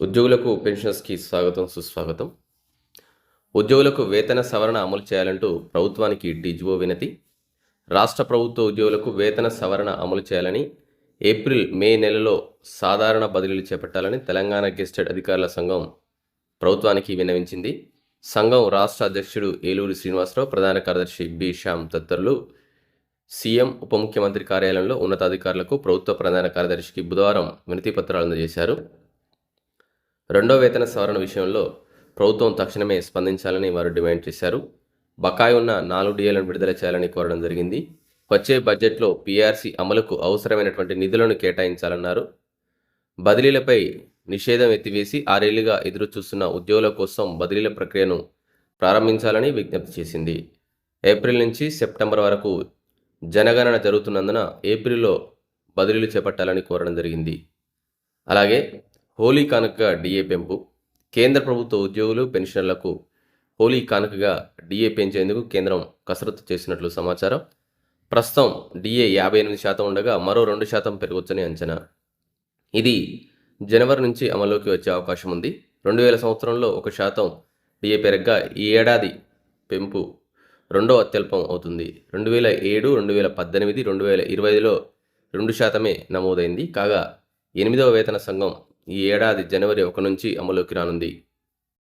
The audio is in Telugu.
ఉద్యోగులకు పెన్షన్స్కి స్వాగతం సుస్వాగతం. ఉద్యోగులకు వేతన సవరణ అమలు చేయాలంటూ ప్రభుత్వానికి డిజిఓ వినతి. రాష్ట్ర ప్రభుత్వ ఉద్యోగులకు వేతన సవరణ అమలు చేయాలని ఏప్రిల్ మే నెలలో సాధారణ బదిలీలు చేపట్టాలని తెలంగాణ గెస్టెడ్ అధికారుల సంఘం ప్రభుత్వానికి విన్నవించింది. సంఘం రాష్ట్ర అధ్యక్షుడు ఏలూరి శ్రీనివాసరావు ప్రధాన కార్యదర్శి బి శ్యామ్ తదితరులు సీఎం ఉప ముఖ్యమంత్రి కార్యాలయంలో ఉన్నతాధికారులకు ప్రభుత్వ ప్రధాన కార్యదర్శికి బుధవారం వినతి పత్రాలు అందజేశారు. రెండో వేతన సవరణ విషయంలో ప్రభుత్వం తక్షణమే స్పందించాలని వారు డిమాండ్ చేశారు. బకాయి ఉన్న నాలుగు డిఏలను విడుదల చేయాలని కోరడం జరిగింది. వచ్చే బడ్జెట్లో పీఆర్సీ అమలుకు అవసరమైనటువంటి నిధులను కేటాయించాలన్నారు. బదిలీలపై నిషేధం ఎత్తివేసి ఆరేళ్ళుగా ఎదురు చూస్తున్న ఉద్యోగుల కోసం బదిలీల ప్రక్రియను ప్రారంభించాలని విజ్ఞప్తి చేసింది. ఏప్రిల్ నుంచి సెప్టెంబర్ వరకు జనగణన జరుగుతున్నందున ఏప్రిల్లో బదిలీలు చేపట్టాలని కోరడం జరిగింది. అలాగే హోలీ కానుక డిఏ పెంపు. కేంద్ర ప్రభుత్వ ఉద్యోగులు పెన్షనర్లకు హోలీ కానుకగా డిఏ పెంచేందుకు కేంద్రం కసరత్తు చేసినట్లు సమాచారం. ప్రస్తుతం డిఏ యాభై ఎనిమిది శాతం ఉండగా మరో రెండు శాతం పెరగవచ్చని అంచనా. ఇది జనవరి నుంచి అమల్లోకి వచ్చే అవకాశం ఉంది. రెండు వేల సంవత్సరంలో ఒక శాతం డిఏ పెరగ్గా ఈ ఏడాది పెంపు రెండో అత్యల్పం అవుతుంది. రెండు వేల ఏడు రెండు వేల పద్దెనిమిది రెండు వేల ఇరవైలో రెండు శాతమే నమోదైంది. కాగా ఎనిమిదవ వేతన సంఘం ఈ ఏడాది జనవరి ఒక నుంచి అమలుకి రానుంది.